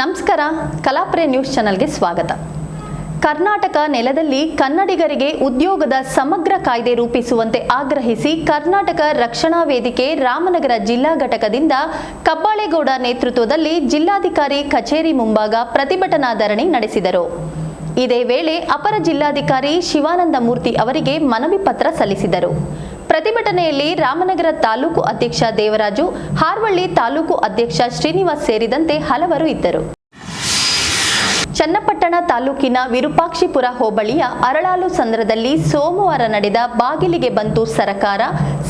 ನಮಸ್ಕಾರ ಕಲಾಪ್ರೆ ನ್ಯೂಸ್ ಚಾನೆಲ್ಗೆ ಸ್ವಾಗತ. ಕರ್ನಾಟಕ ನೆಲದಲ್ಲಿ ಕನ್ನಡಿಗರಿಗೆ ಉದ್ಯೋಗದ ಸಮಗ್ರ ಕಾಯ್ದೆ ರೂಪಿಸುವಂತೆ ಆಗ್ರಹಿಸಿ ಕರ್ನಾಟಕ ರಕ್ಷಣಾ ವೇದಿಕೆ ರಾಮನಗರ ಜಿಲ್ಲಾ ಘಟಕದಿಂದ ಕಬ್ಬಾಳೆಗೌಡ ನೇತೃತ್ವದಲ್ಲಿ ಜಿಲ್ಲಾಧಿಕಾರಿ ಕಚೇರಿ ಮುಂಭಾಗ ಪ್ರತಿಭಟನಾ ಧರಣಿ ನಡೆಸಿದರು. ಇದೇ ವೇಳೆ ಅಪರ ಜಿಲ್ಲಾಧಿಕಾರಿ ಶಿವಾನಂದ ಮೂರ್ತಿ ಅವರಿಗೆ ಮನವಿ ಪತ್ರ ಸಲ್ಲಿಸಿದರು. ಪ್ರತಿಭಟನೆಯಲ್ಲಿ ರಾಮನಗರ ತಾಲೂಕು ಅಧ್ಯಕ್ಷ ದೇವರಾಜು, ಹಾರ್ವಳ್ಳಿ ತಾಲೂಕು ಅಧ್ಯಕ್ಷ ಶ್ರೀನಿವಾಸ್ ಸೇರಿದಂತೆ ಹಲವರು ಇದ್ದರು. ಚನ್ನಪಟ್ಟಣ ತಾಲೂಕಿನ ವಿರೂಪಾಕ್ಷಿಪುರ ಹೋಬಳಿಯ ಅರಳಾಲು ಸಂದ್ರದಲ್ಲಿ ಸೋಮವಾರ ನಡೆದ ಬಾಗಿಲಿಗೆ ಬಂತು ಸರಕಾರ.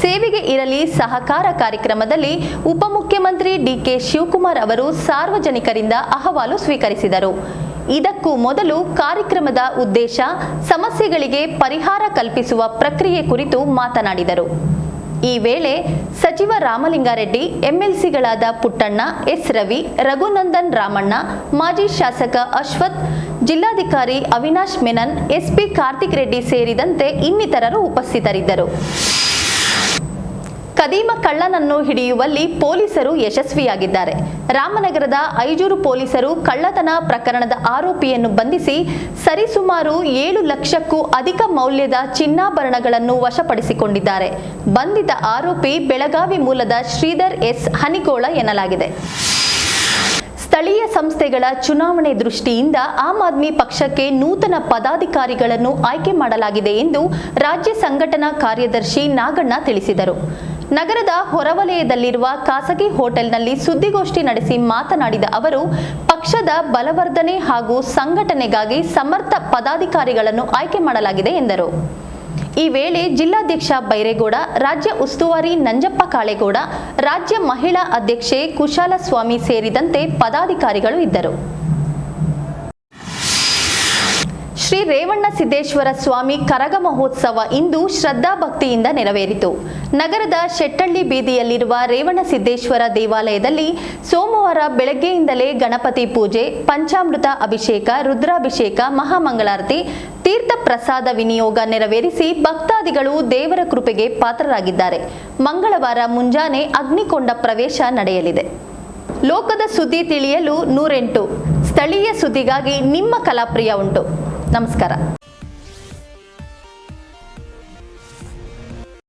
ಸೇವೆಗೆ ಇರಲಿ ಸಹಕಾರ ಕಾರ್ಯಕ್ರಮದಲ್ಲಿ ಉಪಮುಖ್ಯಮಂತ್ರಿ ಡಿಕೆ ಶಿವಕುಮಾರ್ ಅವರು ಸಾರ್ವಜನಿಕರಿಂದ ಅಹವಾಲು ಸ್ವೀಕರಿಸಿದರು. ಇದಕ್ಕೂ ಮೊದಲು ಕಾರ್ಯಕ್ರಮದ ಉದ್ದೇಶ ಸಮಸ್ಯೆಗಳಿಗೆ ಪರಿಹಾರ ಕಲ್ಪಿಸುವ ಪ್ರಕ್ರಿಯೆ ಕುರಿತು ಮಾತನಾಡಿದರು. ಈ ವೇಳೆ ಸಚಿವ ರಾಮಲಿಂಗಾರೆಡ್ಡಿ, ಎಂಎಲ್ಸಿಗಳಾದ ಪುಟ್ಟಣ್ಣ, ಎಸ್ ರವಿ, ರಘುನಂದನ್ ರಾಮಣ್ಣ, ಮಾಜಿ ಶಾಸಕ ಅಶ್ವಥ್, ಜಿಲ್ಲಾಧಿಕಾರಿ ಅವಿನಾಶ್ ಮೆನನ್, ಎಸ್ಪಿ ಕಾರ್ತಿಕ್ ರೆಡ್ಡಿ ಸೇರಿದಂತೆ ಇನ್ನಿತರರು ಉಪಸ್ಥಿತರಿದ್ದರು. ಕದೀಮ ಕಳ್ಳನನ್ನು ಹಿಡಿಯುವಲ್ಲಿ ಪೊಲೀಸರು ಯಶಸ್ವಿಯಾಗಿದ್ದಾರೆ. ರಾಮನಗರದ ಐಜೂರು ಪೊಲೀಸರು ಕಳ್ಳತನ ಪ್ರಕರಣದ ಆರೋಪಿಯನ್ನು ಬಂಧಿಸಿ ಸರಿಸುಮಾರು ಏಳು ಲಕ್ಷಕ್ಕೂ ಅಧಿಕ ಮೌಲ್ಯದ ಚಿನ್ನಾಭರಣಗಳನ್ನು ವಶಪಡಿಸಿಕೊಂಡಿದ್ದಾರೆ. ಬಂಧಿತ ಆರೋಪಿ ಬೆಳಗಾವಿ ಮೂಲದ ಶ್ರೀಧರ್ ಎಸ್ ಹನಿಗೋಳ ಎನ್ನಲಾಗಿದೆ. ಸ್ಥಳೀಯ ಸಂಸ್ಥೆಗಳ ಚುನಾವಣೆ ದೃಷ್ಟಿಯಿಂದ ಆಮ್ ಆದ್ಮಿ ಪಕ್ಷಕ್ಕೆ ನೂತನ ಪದಾಧಿಕಾರಿಗಳನ್ನು ಆಯ್ಕೆ ಮಾಡಲಾಗಿದೆ ಎಂದು ರಾಜ್ಯ ಸಂಘಟನಾ ಕಾರ್ಯದರ್ಶಿ ನಾಗಣ್ಣ ತಿಳಿಸಿದರು. ನಗರದ ಹೊರವಲಯದಲ್ಲಿರುವ ಖಾಸಗಿ ಹೋಟೆಲ್ನಲ್ಲಿ ಸುದ್ದಿಗೋಷ್ಠಿ ನಡೆಸಿ ಮಾತನಾಡಿದ ಅವರು, ಪಕ್ಷದ ಬಲವರ್ಧನೆ ಹಾಗೂ ಸಂಘಟನೆಗಾಗಿ ಸಮರ್ಥ ಪದಾಧಿಕಾರಿಗಳನ್ನು ಆಯ್ಕೆ ಮಾಡಲಾಗಿದೆ ಎಂದರು. ಈ ವೇಳೆ ಜಿಲ್ಲಾಧ್ಯಕ್ಷ ಬೈರೇಗೌಡ, ರಾಜ್ಯ ಉಸ್ತುವಾರಿ ನಂಜಪ್ಪ ಕಾಳೇಗೌಡ, ರಾಜ್ಯ ಮಹಿಳಾ ಅಧ್ಯಕ್ಷೆ ಕುಶಾಲಸ್ವಾಮಿ ಸೇರಿದಂತೆ ಪದಾಧಿಕಾರಿಗಳು ಇದ್ದರು. ಶ್ರೀ ರೇವಣ್ಣ ಸಿದ್ದೇಶ್ವರ ಸ್ವಾಮಿ ಕರಗ ಮಹೋತ್ಸವ ಇಂದು ಶ್ರದ್ಧಾಭಕ್ತಿಯಿಂದ ನೆರವೇರಿತು. ನಗರದ ಶೆಟ್ಟಳ್ಳಿ ಬೀದಿಯಲ್ಲಿರುವ ರೇವಣ್ಣ ಸಿದ್ದೇಶ್ವರ ದೇವಾಲಯದಲ್ಲಿ ಸೋಮವಾರ ಬೆಳಗ್ಗೆಯಿಂದಲೇ ಗಣಪತಿ ಪೂಜೆ, ಪಂಚಾಮೃತ ಅಭಿಷೇಕ, ರುದ್ರಾಭಿಷೇಕ, ಮಹಾಮಂಗಳಾರತಿ, ತೀರ್ಥ ಪ್ರಸಾದ ವಿನಿಯೋಗ ನೆರವೇರಿಸಿ ಭಕ್ತಾದಿಗಳು ದೇವರ ಕೃಪೆಗೆ ಪಾತ್ರರಾಗಿದ್ದಾರೆ. ಮಂಗಳವಾರ ಮುಂಜಾನೆ ಅಗ್ನಿಕೊಂಡ ಪ್ರವೇಶ ನಡೆಯಲಿದೆ. ಲೋಕದ ಸುದ್ದಿ ತಿಳಿಯಲು ನೂರೆಂಟು. ಸ್ಥಳೀಯ ಸುದ್ದಿಗಾಗಿ ನಿಮ್ಮ ಕಲಾಪ್ರಿಯ ಉಂಟು. ನಮಸ್ಕಾರ.